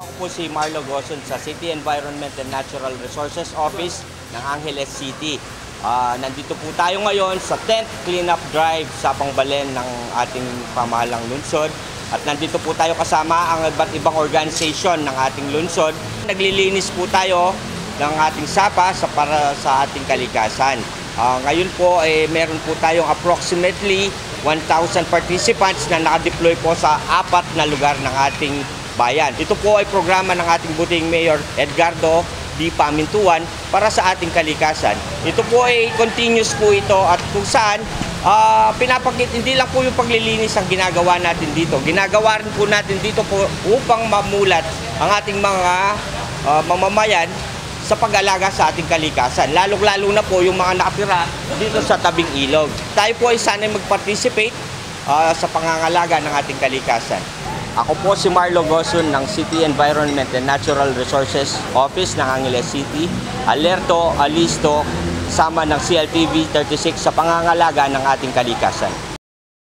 Ako po si Marlo Goson sa City Environment and Natural Resources Office ng Angeles City. Ah, nandito po tayo ngayon sa 10th cleanup drive sa Pangbalen ng ating pamahalang lungsod. At nandito po tayo kasama ang iba't ibang organisasyon ng ating lungsod. Naglilinis po tayo ng ating sapa sa para sa ating kalikasan. Ah, ngayon po eh, meron po tayong approximately 1,000 participants na nakadeploy po sa apat na lugar ng ating bayan. Ito po ay programa ng ating buting Mayor Edgardo Di Pamintuan para sa ating kalikasan. Ito po ay continuous po ito at kung saan ah, pinapakit hindi lang po yung paglilinis ang ginagawa natin dito. Ginagawa rin po natin dito po upang mamulat ang ating mga ah, mamamayan sa pag-alaga sa ating kalikasan. Lalong-lalo na po yung mga nakatira dito sa tabing ilog. Tayo po ay sana'y mag-participate ah, sa pangangalaga ng ating kalikasan. Ako po si Marlo Gosun ng City Environment and Natural Resources Office ng Angeles City. Alerto, alisto, sama ng CLTV 36 sa pangangalaga ng ating kalikasan.